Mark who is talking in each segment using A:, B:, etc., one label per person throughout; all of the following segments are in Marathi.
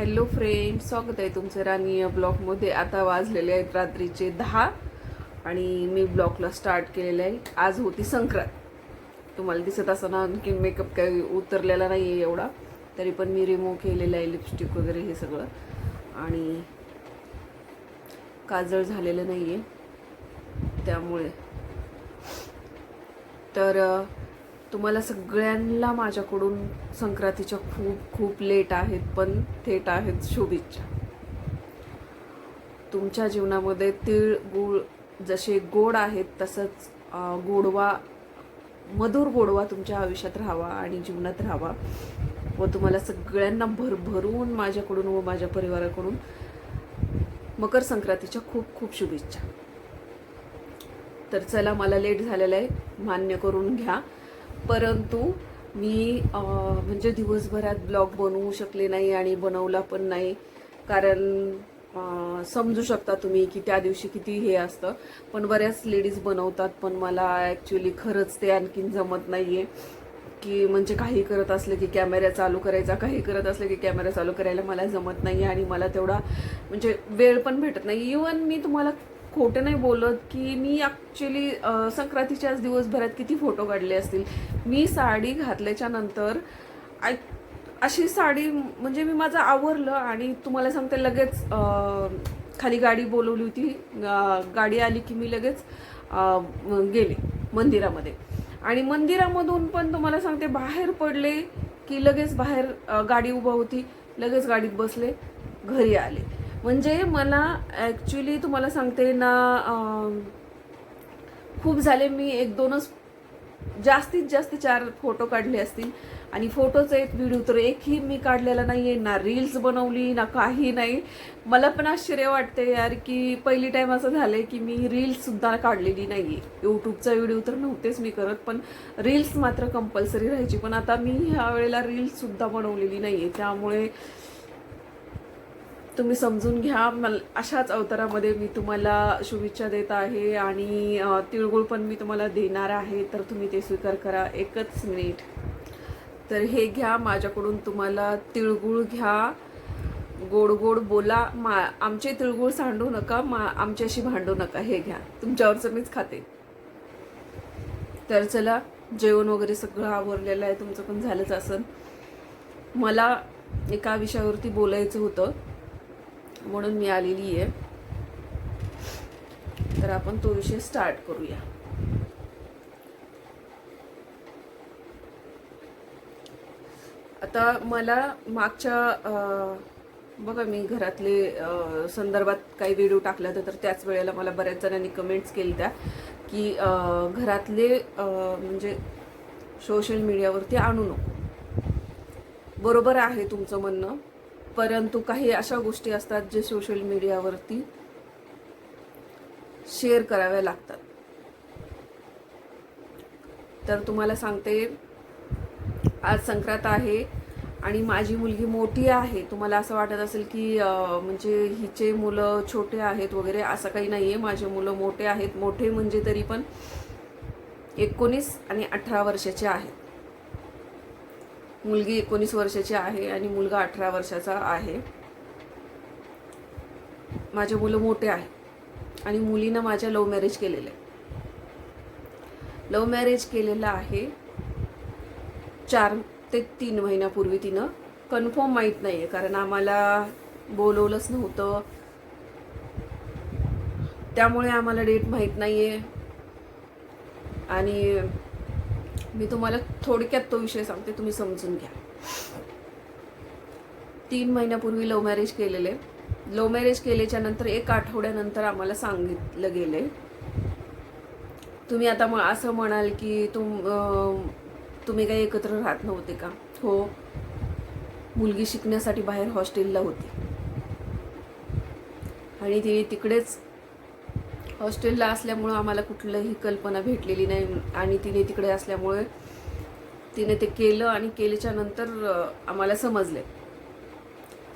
A: हॅलो फ्रेंड स्वागत आहे तुमचं राणी ब्लॉगमध्ये. आता वाजलेले आहेत रात्रीचे दहा आणि मी ब्लॉगला स्टार्ट केलेलं आहे. आज होती संक्रांत. तुम्हाला दिसत असताना आणखी मेकअप काही उतरलेला नाही आहे एवढा. तरी पण मी रिमूव्ह केलेलं आहे लिपस्टिक वगैरे हे सगळं. आणि काजळ झालेलं नाही आहे त्यामुळे. तर तुम्हाला सगळ्यांना माझ्याकडून संक्रांतीच्या खूप खूप लेट आहेत पण थेट आहेत शुभेच्छा. तुमच्या जीवनामध्ये तीळ गुळ जसे गोड आहेत तसंच गोडवा मधुर गोडवा तुमच्या आयुष्यात राहावा आणि जीवनात राहावा व तुम्हाला सगळ्यांना भरभरून माझ्याकडून व माझ्या परिवाराकडून मकर संक्रांतीच्या खूप खूप शुभेच्छा. तर चला मला लेट झालेलं आहे. मान्य करून घ्या. परंतु मी म्हणजे दिवसभरात ब्लॉग बनवू शकले नाही आणि बनवला पण नाही. कारण समजू शकता तुम्ही की त्या दिवशी किती हे असतं. पण बऱ्याच लेडीज बनवतात पण मला ॲक्च्युली खरंच ते आणखीन जमत नाही आहे की म्हणजे काही करत असले की कॅमेरा चालू करायचा काही करत असले की कॅमेरा चालू करायला मला जमत नाही आणि मला तेवढा म्हणजे वेळ पण भेटत नाही. इवन मी तुम्हाला खोटं नाही बोलत की मी ॲक्च्युली संक्रांतीच्याच दिवसभरात किती फोटो काढले असतील. मी साडी घातल्याच्या नंतर आय अशी साडी म्हणजे मी माझं आवरलं आणि तुम्हाला सांगते लगेच खाली गाडी बोलवली होती. गाडी आली की मी लगेच गेले मंदिरामध्ये. आणि मंदिरामधून पण तुम्हाला सांगते बाहेर पडले की लगेच बाहेर गाडी उभा होती. लगेच गाडीत बसले घरी आले. म्हणजे मला ॲक्च्युली तुम्हाला सांगते ना खूप झाले मी एक दोनच जास्तीत जास्त चार फोटो काढले असतील. आणि फोटोचं एक व्हिडिओ तर एकही मी काढलेला नाही आहे ना रील्स बनवली ना काही नाही. मला पण आश्चर्य वाटते यार की पहिली टाईम असं झालं आहे की मी रील्ससुद्धा काढलेली नाही आहे यूट्यूबचा व्हिडिओ तर नव्हतेच मी करत पण रील्स मात्र कंपल्सरी राहायची. पण आता मी ह्या वेळेला रील्ससुद्धा बनवलेली नाही आहे त्यामुळे तुम्ही समजून घ्या. मला अशाच अवतारामध्ये मी तुम्हाला शुभेच्छा देत आहे आणि तिळगुळ पण मी तुम्हाला देणार आहे तर तुम्ही ते स्वीकार करा एकच मिनिट. तर हे घ्या माझ्याकडून तुम्हाला तिळगुळ घ्या. गोड गोड बोला. मा आमचे तिळगुळ सांडू नका मा आमच्याशी भांडू नका. हे घ्या. तुमच्यावरचं मीच खाते. तर चला जेवण वगैरे सगळं आवरलेलं आहे तुमचं पण झालंच असन. मला एका विषयावरती बोलायचं होतं. म्हणून मी आलेली आहे. तर आपण तो विषय स्टार्ट करूया. आता मला मागच्या बघा मी घरातले संदर्भात काही व्हिडिओ टाकला होता तर त्याच वेळेला मला बऱ्याच जणांनी कमेंट्स केल्या त्या की घरातले म्हणजे सोशल मीडियावरती आणू नको. बरोबर आहे तुमचं म्हणणं. परंतु काही अशा गोष्टी असतात जे सोशल मीडियावरती शेअर कराव्या लागतात. तर तुम्हाला सांगते आज संक्रांत आहे आणि माझी मुलगी मोठी आहे. तुम्हाला असं वाटत असेल की म्हणजे हिचे मुलं छोटे आहेत वगैरे असं काही नाही आहे माझे मुलं मोठे आहेत. मोठे म्हणजे तरी पण एकोणीस आणि अठरा वर्षाचे आहेत. मुलगी एकोणीस वर्षाची आहे आणि मुलगा अठरा वर्षाचा आहे. माझे मुलं मोठे आहे आणि मुलीनं माझ्या लव्ह मॅरेज केलेलं आहे. लव्ह मॅरेज केलेलं आहे. चार ते तीन महिन्यापूर्वी तिनं. कन्फर्म माहीत नाही आहे कारण आम्हाला बोलवलंच नव्हतं. त्यामुळे आम्हाला डेट माहीत नाही आहे आणि मी तुम्हाला थोडक्यात तो विषय सांगते तुम्ही समजून घ्या. तीन महिन्यापूर्वी लव्ह मॅरेज केलेले. लव्ह मॅरेज केल्याच्यानंतर एक आठवड्यानंतर आम्हाला सांगितलं गेले तुम्ही आता मग असं म्हणाल की तुम तुम्ही काही एकत्र राहत नव्हते का? हो. मुलगी शिकण्यासाठी बाहेर हॉस्टेलला होती. आणि ती तिकडेच हॉस्टेलला असल्यामुळं आम्हाला कुठलंही कल्पना भेटलेली नाही आणि तिने तिकडे असल्यामुळे तिने ते केलं आणि केल्याच्यानंतर आम्हाला समजले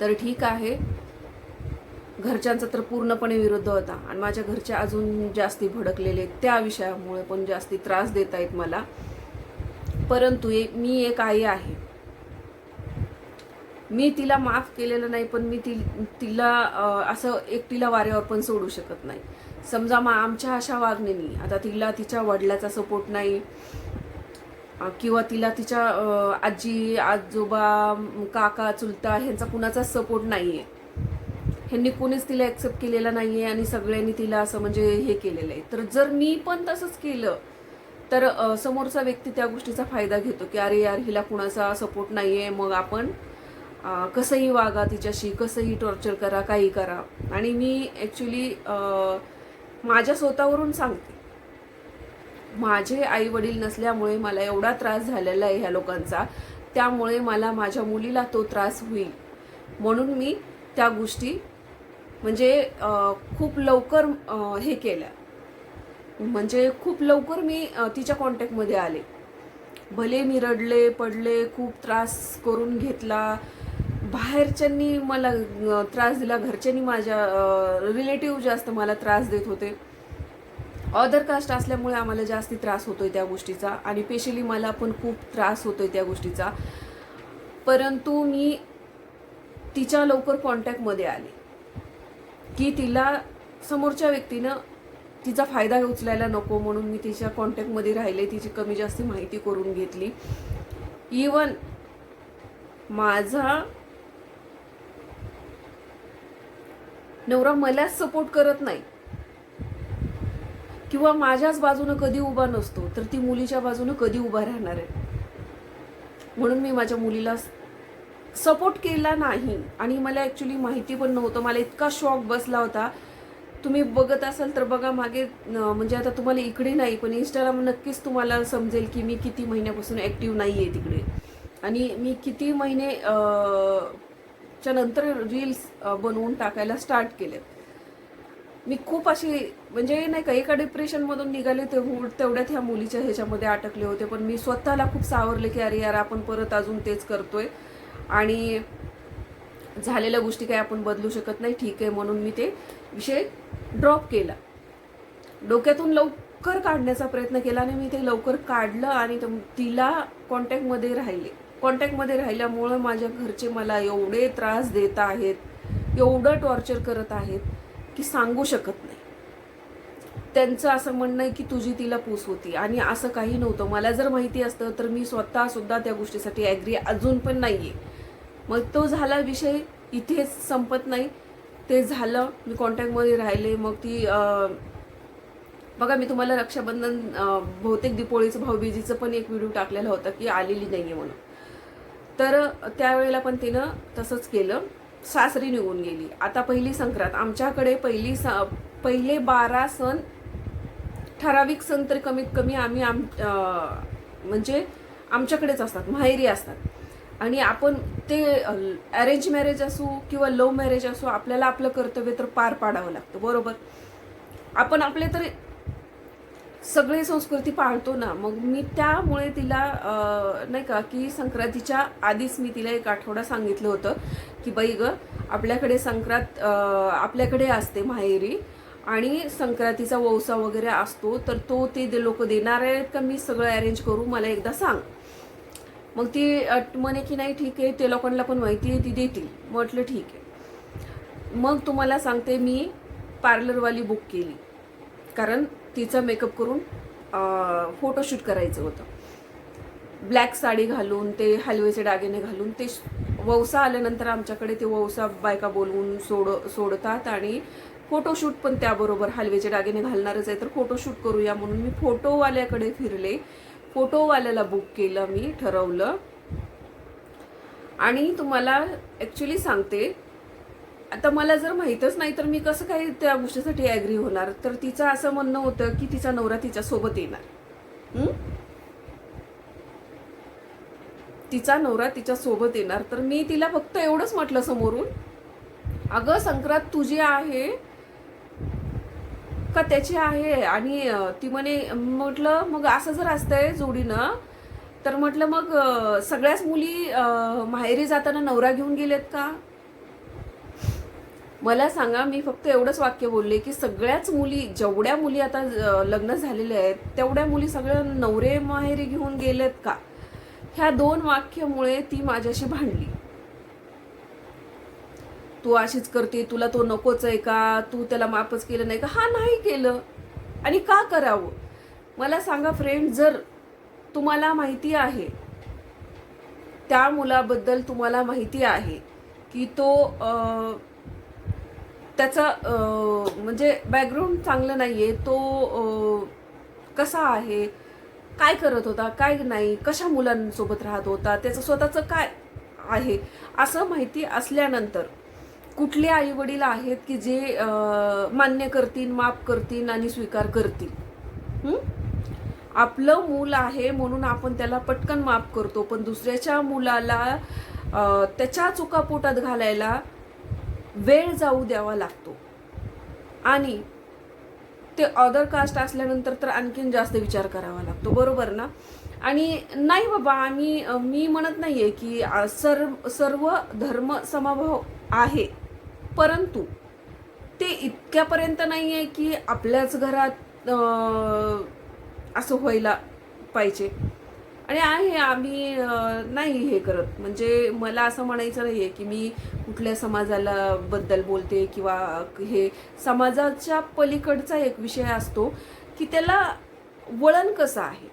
A: तर ठीक आहे. घरच्यांचा तर पूर्णपणे विरोध होता आणि माझ्या घरचे अजून जास्ती भडकलेले त्या विषयामुळे पण जास्ती त्रास देत आहेत मला. परंतु ए- मी एक आई आहे. मी तिला माफ केलेलं नाही पण मी ति तिला असं एकटीला वाऱ्यावर पण सोडू शकत नाही. समजा मग आमच्या अशा वागण्यानी आता तिला तिच्या वडिलाचा सपोर्ट नाही. किंवा तिला तिच्या आजी आजोबा काका चुलता ह्यांचा कुणाचाच सपोर्ट नाही आहे ह्यांनी कोणीच तिला ॲक्सेप्ट केलेला नाही आहे आणि सगळ्यांनी तिला असं म्हणजे हे केलेलं आहे. तर जर मी पण तसंच केलं तर समोरचा व्यक्ती त्या गोष्टीचा फायदा घेतो की अरे यार हिला कुणाचा सपोर्ट नाही आहे मग आपण कसंही वागा तिच्याशी कसंही टॉर्चर करा काही करा. आणि मी ॲक्च्युली माझ्या स्वतःवरून सांगते. माझे आई वडील नसल्यामुळे मला एवढा त्रास झालेला आहे ह्या लोकांचा. त्यामुळे मला माझ्या मुलीला तो त्रास होईल. म्हणून मी त्या गोष्टी म्हणजे खूप लवकर हे केल्या. म्हणजे खूप लवकर मी तिच्या कॉन्टॅक्टमध्ये आले. भले मी रडले पडले खूप त्रास करून घेतला बाहेरच्यांनी मला त्रास दिला. घरच्यांनी माझ्या रिलेटिव्ह जास्त मला त्रास देत होते. अदर कास्ट असल्यामुळे आम्हाला जास्ती त्रास होतोय त्या गोष्टीचा आणि स्पेशली मला पण खूप त्रास होतोय त्या गोष्टीचा. परंतु मी तिच्या लवकर कॉन्टॅक्टमध्ये आले. की तिला समोरच्या व्यक्तीनं तिचा फायदा उचलायला नको म्हणून मी तिच्या कॉन्टॅक्टमध्ये राहिले. तिची कमी जास्त माहिती करून घेतली. इवन माझा नवरा मलाच सपोर्ट करत नाही. किंवा माझ्याच बाजूनं कधी उभा नसतो तर ती मुलीच्या बाजूनं कधी उभा राहणार आहे. म्हणून मी माझ्या मुलीला सपोर्ट केला नाही. आणि मला ॲक्च्युली माहिती पण नव्हतं. मला इतका शॉक बसला होता. तुम्ही बघत असाल तर बघा मागे म्हणजे आता तुम्हाला इकडे नाही पण इंस्टाग्राम नक्कीच तुम्हाला समजेल की मी किती महिन्यापासून ॲक्टिव्ह नाही आहे तिकडे. आणि मी किती महिने च्या नंतर रील्स बनवून टाकायला स्टार्ट केले मी खूप अशी म्हणजे नाही का एका डिप्रेशनमधून निघाले तेव- तेवढ्यात ह्या मुलीच्या ह्याच्यामध्ये अटकले होते. पण मी स्वतःला खूप सावरले की अरे यार आपण परत अजून तेच करतोय. आणि झालेल्या गोष्टी काही आपण बदलू शकत नाही. ठीक आहे म्हणून मी ते विषय ड्रॉप केला. डोक्यातून लवकर काढण्याचा प्रयत्न केला आणि मी ते लवकर काढलं आणि तिला कॉन्टॅक्टमध्ये राहिले. कॉन्टॅक्टमध्ये राहिल्यामुळं माझ्या घरचे मला एवढे त्रास देत आहेत एवढं टॉर्चर करत आहेत की सांगू शकत नाही. त्यांचं असं म्हणणं आहे की तुझी तिला पूस होती. आणि असं काही नव्हतं. मला जर माहिती असतं तर मी स्वतःसुद्धा त्या गोष्टीसाठी ॲग्री अजून पण नाही आहे मग तो झाला विषय इथेच संपत नाही. ते झालं मी कॉन्टॅक्टमध्ये राहिले. मग ती बघा मी तुम्हाला रक्षाबंधन बहुतेक दिपोळीचं भाऊबीजीचं पण एक व्हिडिओ टाकलेला होता की आलेली नाही आहे म्हणून. तर त्यावेळेला पण तिनं तसंच केलं. सासरी निघून गेली. आता पहिली संक्रांत. आमच्याकडे पहिली स पहिले बारा सण ठराविक सण तरी कमीत कमी आम्ही आम म्हणजे आमच्याकडेच असतात. माहेरी असतात. आणि आपण ते अरेंज मॅरेज असू किंवा लव्ह मॅरेज असो आपल्याला आपलं कर्तव्य तर पार पाडावं लागतं. बरोबर? आपण आपले तर सगळी संस्कृती पाळतो ना मग मी त्यामुळे तिला नाही का की संक्रांतीच्या आधीच मी तिला एक आठवडा सांगितलं होतं की बाई ग आपल्याकडे संक्रांत आपल्याकडे असते माहेरी आणि संक्रांतीचा वौसा वगैरे असतो तर तो ते दे लोक देणार आहेत का मी सगळं अरेंज करू मला एकदा सांग. मग ती अट म्हणे की नाही ठीक आहे ते लोकांना पण माहिती आहे ती देतील. म्हटलं ठीक आहे. मग तुम्हाला सांगते मी पार्लरवाली बुक केली. कारण तिचा मेकअप करून फोटोशूट करायचं होतं. ब्लॅक साडी घालून ते हलवेचे दागिने घालून ते श- वौसा आल्यानंतर आमच्याकडे ते वौसा बायका बोलवून सोड सोडतात आणि फोटोशूट पण त्याबरोबर हलवेचे दागिने घालणारच आहे. तर फोटोशूट करूया म्हणून मी फोटोवाल्याकडे फिरले. फोटोवाल्याला बुक केलं मी ठरवलं. आणि तुम्हाला ॲक्च्युली सांगते आता मला जर माहीतच नाही तर मी कसं काही त्या गोष्टीसाठी ॲग्री होणार? तर तिचं असं म्हणणं होतं की तिचा नवरा तिच्या सोबत येणार. तिचा नवरा तिच्या सोबत येणार. तर मी तिला फक्त एवढंच म्हटलं समोरून अगं संक्रांत तुझी आहे का त्याची आहे? आणि ती म्हणे म्हटलं मग असं जर असतंय जोडीनं तर म्हटलं मग सगळ्याच मुली माहेरी जाताना नवरा घेऊन गेलेत का? मला सांगा मी फक्त एवढंच वाक्य बोलले की सगळ्याच मुली जेवढ्या मुली आता लग्न झालेल्या आहेत तेवढ्या मुली सगळ्या नवरे माहेरी घेऊन गेलेत का? ह्या दोन वाक्यामुळे ती माझ्याशी भांडली. तू अशीच करते तुला तो नकोच आहे का? तू त्याला माफच केलं नाही का? हा नाही केलं. आणि का करावं? मला सांगा फ्रेंड जर तुम्हाला माहिती आहे त्या मुलाबद्दल तुम्हाला माहिती आहे की तो आ, त्याचा म्हणजे बॅकग्राऊंड चांगलं नाही आहे तो कसा आहे? काय करत होता? काय नाही? कशा मुलांसोबत राहत होता? त्याचं स्वतःचं काय आहे? असं माहिती असल्यानंतर कुठले आई वडील आहेत की जे मान्य करतील माफ करतील आणि स्वीकार करतील? आपलं मूल आहे म्हणून आपण त्याला पटकन माफ करतो पण दुसऱ्याच्या मुलाला त्याच्या चुका पोटात घालायला वेळ जाऊ द्यावा लागतो. आणि ते अदर कास्ट असल्यानंतर तर आणखीन जास्त विचार करावा लागतो. बरोबर ना? आणि नाही बाबा आम्ही मी म्हणत नाही आहे की सर्व सर्व धर्म समभाव आहे. परंतु ते इतक्यापर्यंत नाही आहे की आपल्याच घरात असं व्हायला पाहिजे. आणि आहे आम्ही नाही हे करत. म्हणजे मला असं म्हणायचं नाही आहे की मी कुठल्या समाजाला बद्दल बोलते किंवा हे समाजाच्या पलीकडचा एक विषय असतो की त्याला वळण कसं आहे?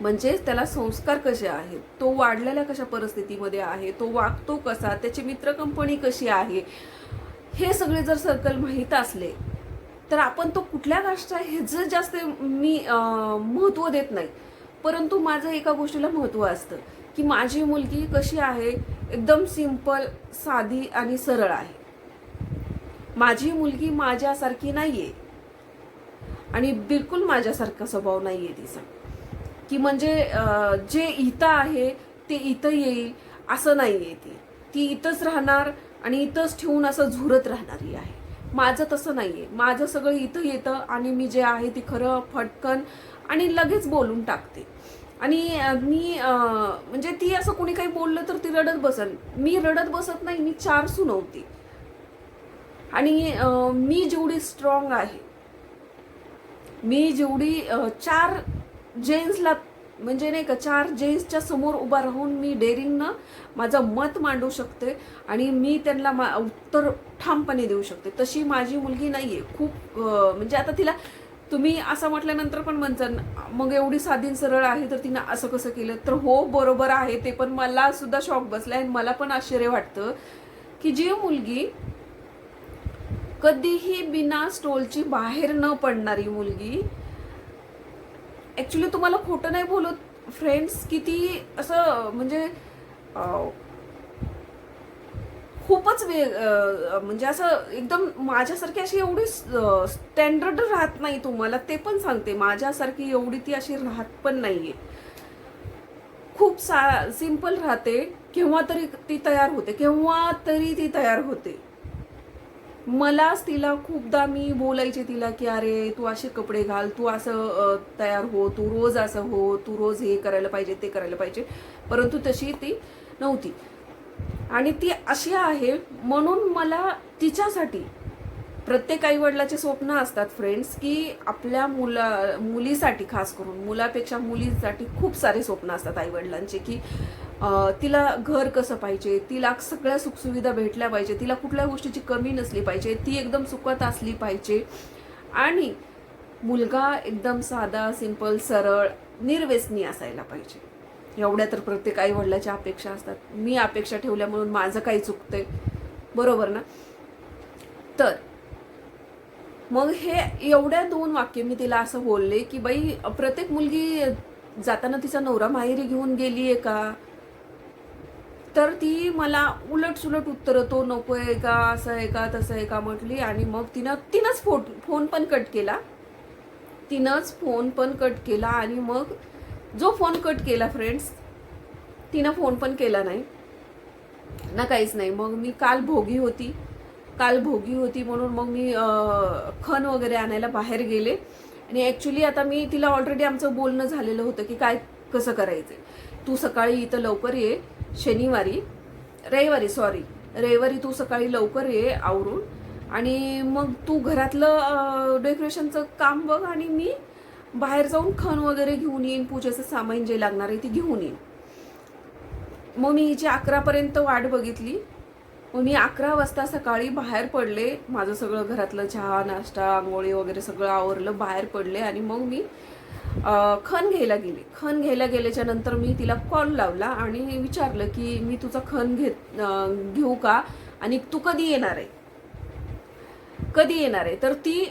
A: म्हणजे त्याला संस्कार कसे आहेत? तो वाढलेल्या कशा परिस्थितीमध्ये आहे? तो वागतो कसा? त्याची मित्र कंपनी कशी आहे? हे सगळे जर सर्कल माहीत असले तर आपण तो कुठल्या काष्टचा ह्याचं जास्त मी महत्त्व देत नाही. परंतु माझं एका गोष्टीला महत्त्व असतं की माझी मुलगी कशी आहे एकदम सिंपल साधी आणि सरळ आहे. माझी मुलगी माझ्यासारखी नाही आहे आणि बिलकुल माझ्यासारखा स्वभाव नाही आहे तिचा. की म्हणजे जे इथं आहे ते इथं येईल असं नाही आहे ती. ती इथंच राहणार आणि इथंच ठेवून असं झुरत राहणारी आहे. माझं तसं नाही आहे माझं सगळं इथं येतं आणि मी जे आहे ती खरं फटकन आणि लगेच बोलून टाकते. आणि मी म्हणजे ती असं कोणी काही बोललं तर ती रडत बसल मी रडत बसत नाही मी चार सुनवते आणि मी जेवढी स्ट्रॉंग आहे मी जेवढी चार जेन्ट्सला म्हणजे नाही का चार जेन्ट्सच्या समोर उभा राहून मी डेअरिंगनं माझं मत मांडू शकते आणि मी त्यांना मा उत्तर ठामपणे देऊ शकते. तशी माझी मुलगी नाही आहे खूप म्हणजे आता तिला तुम्ही असं म्हटल्यानंतर पण म्हणसान मग एवढी साधी सरळ आहे तर तिनं असं कसं केलं? तर हो बरोबर आहे ते पण मला सुद्धा शॉक बसला आणि मला पण आश्चर्य वाटतं की जी मुलगी कधीही बिना स्टोलची बाहेर न पडणारी मुलगी ॲक्च्युली तुम्हाला खोटं नाही बोलत फ्रेंड्स किती असं म्हणजे खूपच वे म्हणजे असं एकदम माझ्यासारखी अशी एवढी स्टँडर्ड राहत नाही तुम्हाला ते पण सांगते. माझ्यासारखी एवढी ती अशी राहत पण नाहीये. खूप सा सिंपल राहते. केव्हा तरी ती तयार होते. केव्हा तरी ती तयार होते. मलाच तिला खूपदा मी बोलायचे तिला की अरे तू असे कपडे घाल. तू असं तयार हो. तू रोज असं हो. तू रोज हे करायला पाहिजे ते करायला पाहिजे. परंतु तशी ती नव्हती. आणि ती अशी आहे म्हणून मला तिच्यासाठी प्रत्येक आईवडिलाचे स्वप्न असतात फ्रेंड्स की आपल्या मुला मुलीसाठी खास करून मुलापेक्षा मुलीसाठी खूप सारे स्वप्न असतात आईवडिलांचे की तिला घर कसं पाहिजे तिला सगळ्या सुखसुविधा भेटल्या पाहिजे तिला कुठल्या गोष्टीची कमी नसली पाहिजे ती एकदम सुखात असली पाहिजे. आणि मुलगा एकदम साधा सिंपल सरळ निर्व्यसनी असायला पाहिजे. एवढ्या तर प्रत्येक आई वडिलाच्या अपेक्षा असतात. मी अपेक्षा ठेवल्या म्हणून माझं काही चुकतंय. बरोबर ना? तर मग हे एवढ्या दोन वाक्य मी तिला असं बोलले की बाई प्रत्येक मुलगी जाताना तिचा नवरा माहेरी घेऊन गेली आहे का? तर ती मला उलट सुलट उत्तर तो नको आहे का? असं आहे का? तसं आहे का? म्हटली आणि मग तिनं तिनंच फोन फोन पण कट केला. तिनंच फोन पण कट केला आणि मग जो फोन कट केला फ्रेंड्स तिनं फोन पण केला नाही. ना काहीच नाही. मग मी काल भोगी होती. काल भोगी होती म्हणून मग मी खण वगैरे आणायला बाहेर गेले. आणि ॲक्च्युली आता मी तिला ऑलरेडी आमचं बोलणं झालेलं होतं की काय कसं करायचं तू सकाळी इथं लवकर ये शनिवारी रविवारी सॉरी रविवारी तू सकाळी लवकर ये आवरून. आणि मग तू घरातलं डेकोरेशनचं काम बघ आणि मी बाहेर जाऊन खण वगैरे घेऊन येईन पूजेचं सामान जे लागणार आहे ती घेऊन येईन. मग मी हिची अकरापर्यंत वाट बघितली. मग मी अकरा वाजता सकाळी बाहेर पडले. माझं सगळं घरातलं चहा नाश्ता आंघोळी वगैरे सगळं आवरलं बाहेर पडले आणि मग मी खण घ्यायला गेले. खण घ्यायला गेल्याच्यानंतर मी तिला कॉल लावला आणि विचारलं की मी तुझा खण घेत घेऊ का? आणि तू कधी येणार आहे? कधी येणार आहे? तर ती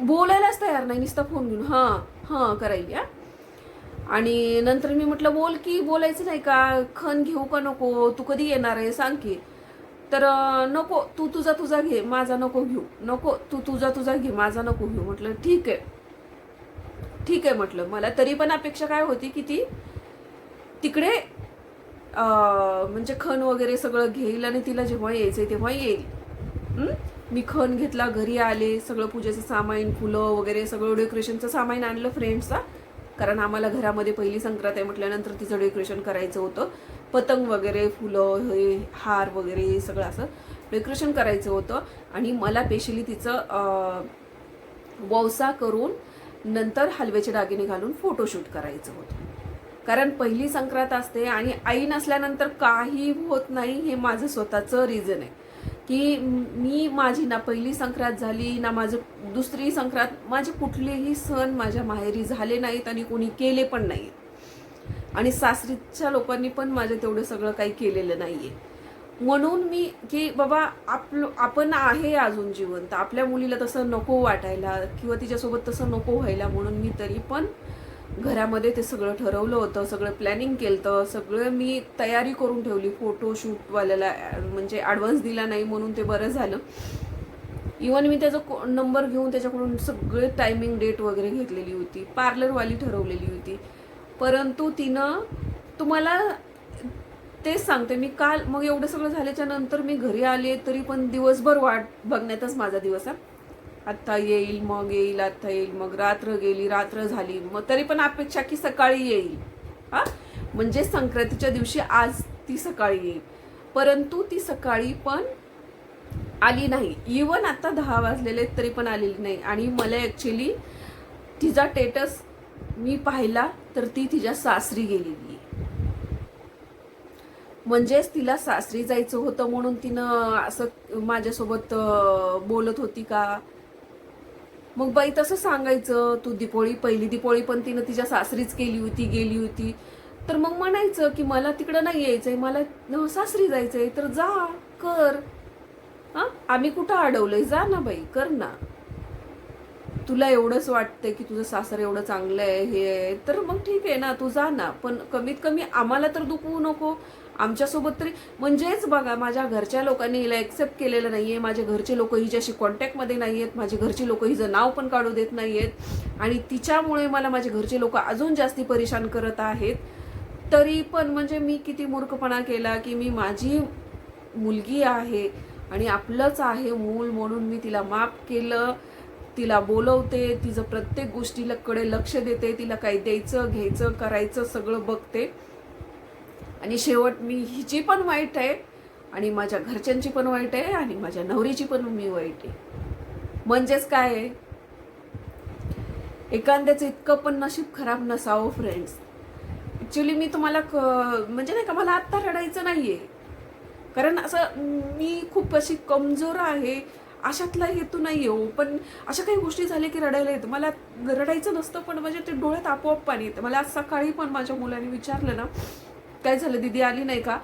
A: बोलायलाच तयार नाही नुसता फोन घेऊन हां हां करायली हा. आणि नंतर मी म्हटलं बोल की बोलायचं नाही का? खण घेऊ का नको? तू कधी येणार आहे? सांग की. तर नको तू तुझा तुझा घे माझा नको घेऊ. नको तू तुझा तुझा घे माझा नको घेऊ. म्हटलं ठीक आहे. ठीक आहे म्हटलं. मला तरी पण अपेक्षा काय होती की ती तिकडे म्हणजे खण वगैरे सगळं घेईल आणि तिला जेव्हा यायचं आहे तेव्हा येईल. मी खण घेतला घरी आले सगळं पूजेचं सामान फुलं वगैरे सगळं डेकोरेशनचं सामान आणलं फ्रेंड्सचा कारण आम्हाला घरामध्ये पहिली संक्रांत आहे म्हटल्यानंतर तिचं डेकोरेशन करायचं होतं. पतंग वगैरे फुलं हे हार वगैरे सगळं असं डेकोरेशन करायचं होतं. आणि मला स्पेशली तिचं वौसा करून नंतर हलव्याचे दागिने घालून फोटोशूट करायचं होतं. कारण पहिली संक्रांत असते आणि आई नसल्यानंतर काही होत नाही हे माझं स्वतःचं रिझन आहे. की मी माझी ना पहिली संक्रांत झाली ना माझं दुसरी संक्रांत माझे कुठलेही सण माझ्या माहेरी झाले नाहीत आणि कोणी केले पण नाहीत. आणि सासरीच्या लोकांनी पण माझं तेवढं सगळं काही केलेलं नाही आहे म्हणून मी की बाबा आपलं आपण आहे अजून जिवंत. आपल्या मुलीला तसं नको वाटायला किंवा तिच्यासोबत तसं नको व्हायला म्हणून मी तरी पण घरामध्ये ते सगळं ठरवलं होतं सगळं प्लॅनिंग केलं होतं सगळं मी तयारी करून ठेवली फोटोशूटवाल्याला म्हणजे ॲडव्हान्स दिला नाही म्हणून ते बरं झालं. इवन मी त्याचा नंबर घेऊन त्याच्याकडून सगळे टायमिंग डेट वगैरे घेतलेली होती पार्लरवाली ठरवलेली होती. परंतु तिनं तुम्हाला तेच सांगते मी काल मग एवढं सगळं झाल्याच्यानंतर मी घरी आले तरी पण दिवसभर वाट बघण्यातच माझा दिवस आहे. आत्ता येईल मग येईल आत्ता येईल मग रात्र गेली रात्र झाली. मग तरी पण अपेक्षा की सकाळी येईल. हा? म्हणजे संक्रांतीच्या दिवशी आज ती सकाळी येईल. परंतु ती सकाळी पण आली नाही. इवन आता दहा वाजलेले आहेत तरी पण आलेली नाही. आणि मला ॲक्च्युली तिचा टेटस मी पाहिला तर ती तिच्या सासरी गेलेली आहे. म्हणजेच तिला सासरी जायचं होतं म्हणून तिनं असं माझ्यासोबत बोलत होती का? मग बाई तसं सांगायचं तू दिपोळी पहिली दिपोळी पण तिनं तिच्या सासरीच केली होती गेली होती. तर मग म्हणायचं की मला तिकडं नाही यायचंय मला सासरी जायचंय तर जा कर. हां? आम्ही कुठं अडवलंय? जा ना बाई कर ना. तुला एवढंच वाटतंय की तुझं सासर एवढं चांगलं आहे हे आहे तर मग ठीक आहे ना तू जा ना पण कमीत कमी आम्हाला तर दुखवू नको आमच्यासोबत तरी म्हणजेच बघा माझ्या घरच्या लोकांनी हिला एक्सेप्ट केलेलं नाही आहे माझे घरचे लोक हिच्याशी कॉन्टॅक्टमध्ये नाही आहेत माझे घरचे लोक हिचं नाव पण काढू देत नाही आहेत आणि तिच्यामुळे मला माझे घरचे लोक अजून जास्ती परेशान करत आहेत. तरी पण म्हणजे मी किती मूर्खपणा केला की मी माझी मुलगी आहे आणि आपलंच आहे मूल म्हणून मी तिला माफ केलं. तिला बोलवते तिचं प्रत्येक गोष्टीला कडे लक्ष देते तिला काही द्यायचं घ्यायचं करायचं सगळं बघते. आणि शेवट मी हिची पण वाईट आहे आणि माझ्या घरच्यांची पण वाईट आहे आणि माझ्या नवरीची पण मी वाईट आहे. म्हणजेच काय आहे? एखाद्याचं इतकं पण नशीब खराब नसावं फ्रेंड्स ॲक्च्युली मी तुम्हाला क म्हणजे नाही का मला आत्ता रडायचं नाही आहे कारण असं मी खूप अशी कमजोर आहे अशातला हेतू नाही येऊ हो. पण अशा काही गोष्टी झाल्या की रडायला येतं. मला रडायचं नसतं पण म्हणजे ते डोळ्यात आपोआप पाणी येतं. मला आज सकाळी पण माझ्या मुलाने विचारलं ना काय झालं? दिदी आली नाही का?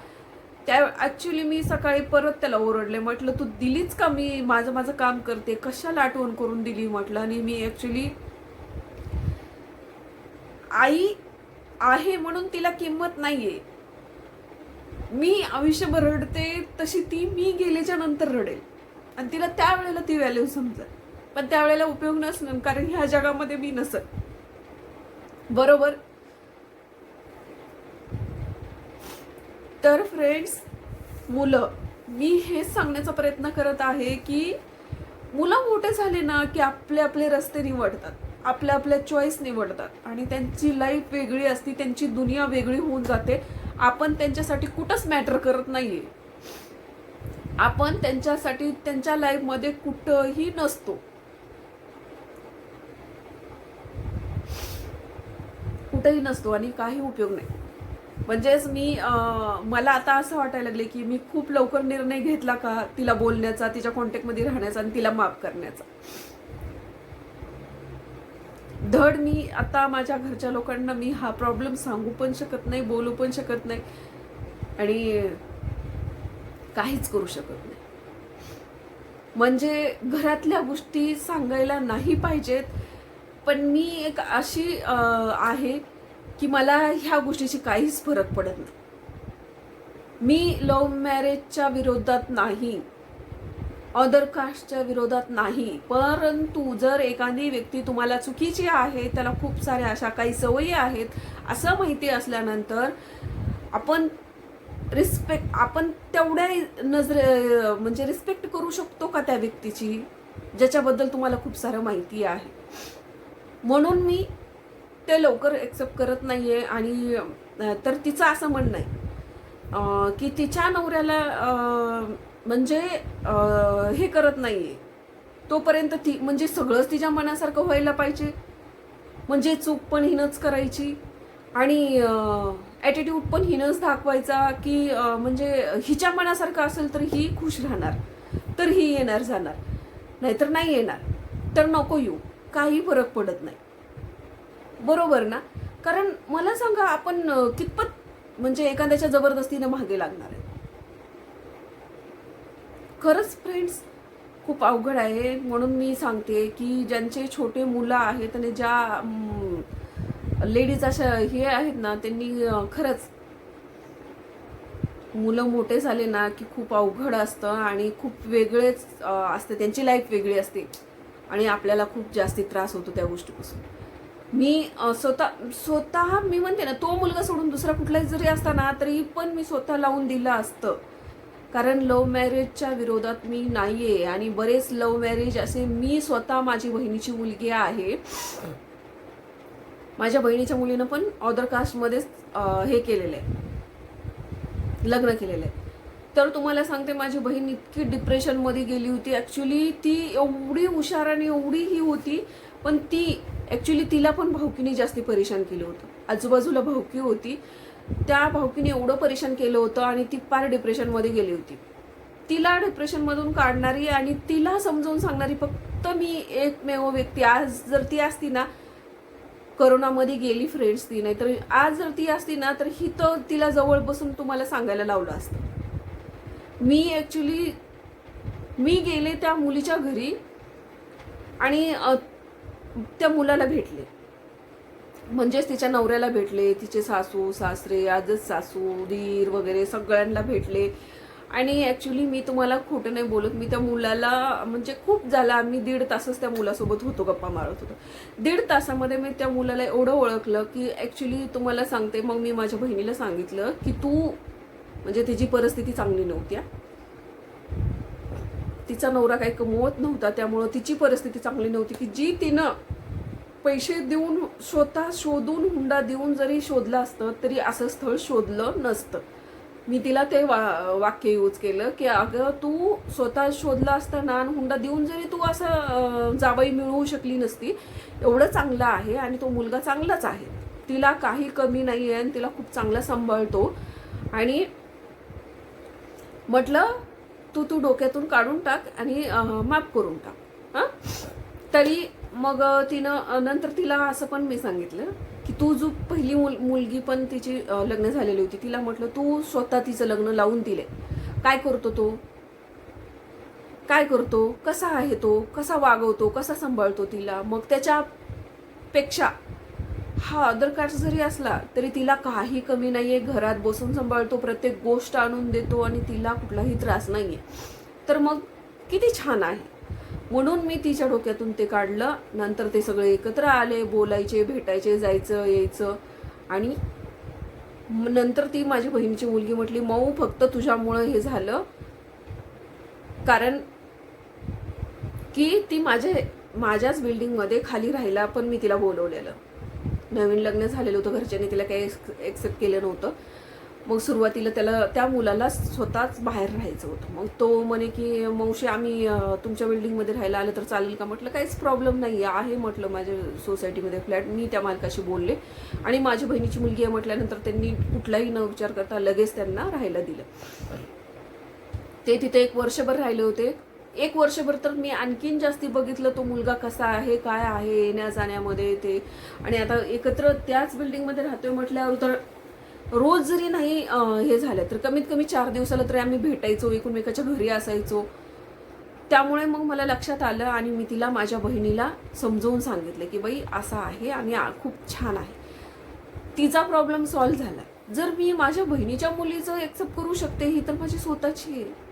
A: त्या ॲक्च्युली मी सकाळी परत त्याला ओरडले. म्हटलं तू दिलीच का मी? माझं माझं काम करते. कशाला आठवण करून दिली? म्हटलं. आणि मी ॲक्च्युली आई आहे म्हणून तिला किंमत नाहीये. मी आयुष्यभर रडते तशी ती मी गेल्याच्यानंतर रडेल. आणि तिला त्यावेळेला ती व्हॅल्यू समजेल. पण त्यावेळेला उपयोग नसणार कारण ह्या जगामध्ये मी नसत बरोबर? तर फ्रेंड्स मुलं मी हेच सांगण्याचा प्रयत्न करत आहे की मुलं मोठे झाले ना की आपले आपले रस्ते निवडतात आपल्या आपल्या चॉईस निवडतात आणि त्यांची लाईफ वेगळी असती त्यांची दुनिया वेगळी होऊन जाते. आपण त्यांच्यासाठी कुठंच मॅटर करत नाहीये. आपण त्यांच्यासाठी त्यांच्या लाईफमध्ये कुठंही नसतो. कुठंही नसतो आणि काही उपयोग नाही. म्हणजेच मी मला आता असं वाटायला लागले की मी खूप लवकर निर्णय घेतला का तिला बोलण्याचा तिच्या कॉन्टॅक्टमध्ये राहण्याचा आणि तिला माफ करण्याचा. धड मी आता माझ्या घरच्या लोकांना मी हा प्रॉब्लेम सांगू पण शकत नाही बोलू पण शकत नाही आणि काहीच करू शकत नाही. म्हणजे घरातल्या गोष्टी सांगायला नाही पाहिजेत पण मी एक अशी आहे की मला ह्या गोष्टीची काहीच फरक पडत नाही. मी लव्ह मॅरेजच्या विरोधात नाही अदर कास्टच्या विरोधात नाही परंतु जर एखादी व्यक्ती तुम्हाला चुकीची आहे त्याला खूप साऱ्या अशा काही सवयी आहेत असं माहिती असल्यानंतर आपण रिस्पेक्ट आपण तेवढ्या नजरे म्हणजे रिस्पेक्ट करू शकतो का त्या व्यक्तीची ज्याच्याबद्दल तुम्हाला खूप सारं माहिती आहे. म्हणून मी ते लवकर एक्सेप्ट करत नाही आहे आणि तर तिचं असं म्हणणं आहे की तिच्या नवऱ्याला म्हणजे हे करत नाही आहे तोपर्यंत ती म्हणजे सगळंच तिच्या मनासारखं व्हायला पाहिजे. म्हणजे चूक पण हिनंच करायची आणि ॲटिट्यूड पण हिनंच दाखवायचा की म्हणजे हिच्या मनासारखं असेल तर ही खुश राहणार तर ही येणार जाणार नाहीतर नाही येणार. तर नको येऊ. काही फरक पडत नाही. बरोबर ना? कारण मला सांगा आपण कितपत म्हणजे एखाद्याच्या जबरदस्तीने मागे लागणार आहे खरंच फ्रेंड्स खूप अवघड आहे. म्हणून मी सांगते की ज्यांचे छोटे मुलं आहेत आणि ज्या लेडीज अशा हे आहेत ना त्यांनी खरंच मुलं मोठे झाले ना की खूप अवघड असतं आणि खूप वेगळेच असते. त्यांची लाईफ वेगळी असते आणि आपल्याला खूप जास्ती त्रास होतो त्या गोष्टीपासून. मी स्वतः स्वतः मी म्हणते ना तो मुलगा सोडून दुसरा कुठलाही जरी असता ना तरी पण मी स्वतः लावून दिलं असतं. कारण लव्ह मॅरेजच्या विरोधात मी नाही आहे आणि बरेच लव्ह मॅरेज असे मी स्वतः माझी बहिणीची मुलगी आहे. माझ्या बहिणीच्या मुलीनं पण ऑदर कास्टमध्येच हे केलेलं आहे. लग्न केलेलं आहे. तर तुम्हाला सांगते माझी बहीण इतकी डिप्रेशनमध्ये गेली होती. ॲक्च्युली ती एवढी हुशार आणि एवढी ही होती पण ती ॲक्च्युली तिला पण भाऊकीने जास्ती परेशान केलं होतं. आजूबाजूला भाऊकी होती. त्या भाऊकीने एवढं परेशान केलं होतं आणि ती फार डिप्रेशनमध्ये गेली होती. तिला डिप्रेशनमधून काढणारी आणि तिला समजावून सांगणारी फक्त मी एकमेव व्यक्ती. आज जर ती असती ना करोनामध्ये गेली फ्रेंड्स ती नाही तर आज जर ती असती ना तर ही तर तिला जवळ बसून तुम्हाला सांगायला लावलं असतं. मी ॲक्च्युली मी गेले त्या मुलीच्या घरी आणि त्या मुलाला भेटले. म्हणजेच तिच्या नवऱ्याला भेटले तिचे सासू सासरे आजच सासू दीर वगैरे सगळ्यांना भेटले. आणि ॲक्च्युली मी तुम्हाला खोटं नाही बोलत मी त्या मुलाला म्हणजे खूप झालं आम्ही दीड तासच त्या मुलासोबत होतो गप्पा मारत होतो. दीड तासामध्ये मी त्या मुलाला एवढं ओळखलं की ॲक्च्युली तुम्हाला सांगते मग मी माझ्या बहिणीला सांगितलं की तू म्हणजे तिची परिस्थिती चांगली नव्हती तिचा नवरा काही कमवत नव्हता त्यामुळं तिची परिस्थिती चांगली नव्हती की जी तिनं पैसे देऊन स्वतः शोधून हुंडा देऊन जरी शोधलं असतं तरी असं स्थळ शोधलं नसतं. मी तिला ते वा वाक्य यूज केलं की अगं तू स्वतः शोधला असतं ना आणि हुंडा देऊन जरी तू असं अं, जाबाई मिळवू शकली नसती एवढं चांगलं आहे आणि तो मुलगा चांगलाच आहे. तिला काही कमी नाही आहे आणि तिला खूप चांगला सांभाळतो. आणि म्हटलं तू तू डोक्यातून काढून टाक आणि माफ करून टाक. हां? तरी मग तिनं नंतर तिला असं पण मी सांगितलं की तू जो पहिली मुल मुलगी पण तिची लग्न झालेली होती तिला म्हटलं तू स्वतः तिचं लग्न लावून दिले काय करतो तो? काय करतो? कसा आहे तो? कसा वागवतो? कसा सांभाळतो तिला? मग त्याच्यापेक्षा हा अदर कास्ट जरी असला तरी तिला काही कमी नाही आहे घरात बसून सांभाळतो प्रत्येक गोष्ट आणून देतो आणि तिला कुठलाही त्रास नाही आहे तर मग किती छान आहे. म्हणून मी तिच्या डोक्यातून ते काढलं. नंतर ते सगळे एकत्र आले बोलायचे भेटायचे जायचं यायचं. आणि नंतर ती माझी बहिणीची मुलगी म्हटली मऊ फक्त तुझ्यामुळं हे झालं. कारण की ती माझ्या माझ्याच बिल्डिंगमध्ये खाली राहायला पण मी तिला बोलवलेलं. नवीन लग्न झालेलं होतं घरच्यांनी तिला काही एक्सेप्ट केलं नव्हतं. मग सुरुवातीला त्याला त्या मुलाला स्वतःच बाहेर राहायचं होतं. मग तो म्हणे की मावशी आम्ही तुमच्या बिल्डिंगमध्ये राहायला आलं तर चालेल का? म्हटलं काहीच प्रॉब्लेम नाही आहे म्हटलं माझ्या सोसायटीमध्ये फ्लॅट मी त्या मालकाशी बोलले. आणि माझी बहिणीची मुलगी आहे म्हटल्यानंतर त्यांनी कुठलाही न विचार करता लगेच त्यांना राहायला दिलं. ते तिथे एक वर्षभर राहिले होते. एक वर्षभर तर मी आणखीन जास्ती बघितलं तो मुलगा कसा आहे काय आहे येण्या जाण्यामध्ये ते. आणि आता एकत्र त्याच बिल्डिंगमध्ये राहतोय म्हटल्यावर तर रोज जरी नाही हे झालं तर कमीत कमी चार दिवसाला तरी आम्ही भेटायचो एकमेकाच्या घरी असायचो. त्यामुळे मग मला लक्षात आलं आणि मी तिला माझ्या बहिणीला समजावून सांगितलं की बाई असं आहे आणि खूप छान आहे. तिचा प्रॉब्लेम सॉल्व्ह झाला. जर मी माझ्या बहिणीच्या मुलीचं एक्सेप्ट करू शकते ही तर माझी स्वतःची आहे.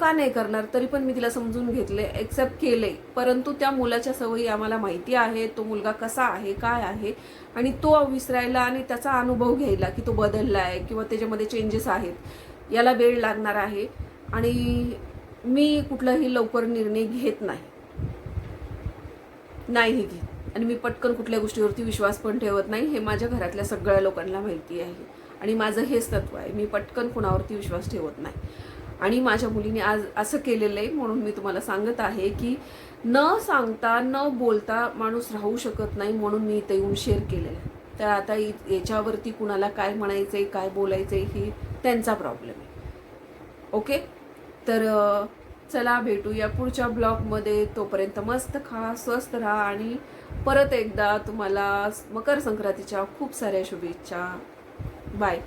A: का नाही करणार? तरी पण मी तिला समजून घेतले एक्सेप्ट केले. परंतु त्या मुलाच्या सवयी आम्हाला माहिती आहे तो मुलगा कसा आहे काय आहे? आणि तो विसरायला आणि त्याचा अनुभव घ्यायला की तो बदलला आहे किंवा त्याच्यामध्ये चेंजेस आहेत याला वेळ लागणार आहे. आणि मी कुठलाही लवकर निर्णय घेत नाही. नाही घेत. आणि मी पटकन कुठल्या गोष्टीवरती विश्वास पण ठेवत नाही. हे माझ्या घरातल्या सगळ्या लोकांना माहिती आहे. आणि माझं हेच तत्व आहे. मी पटकन कुणावरती विश्वास ठेवत नाही. आणि माझ्या मुलीने आज असं केलेलं आहे म्हणून मी तुम्हाला सांगत आहे की न सांगता न बोलता माणूस राहू शकत नाही म्हणून मी इथे येऊन शेअर केलेलं आहे. तर आता याच्यावरती कुणाला काय म्हणायचं आहे काय बोलायचं आहे ही त्यांचा प्रॉब्लेम आहे. ओके तर चला चला भेटूया पुढच्या ब्लॉगमध्ये. तोपर्यंत मस्त खा स्वस्त राहा आणि परत एकदा तुम्हाला मकर संक्रांतीच्या खूप साऱ्या शुभेच्छा. बाय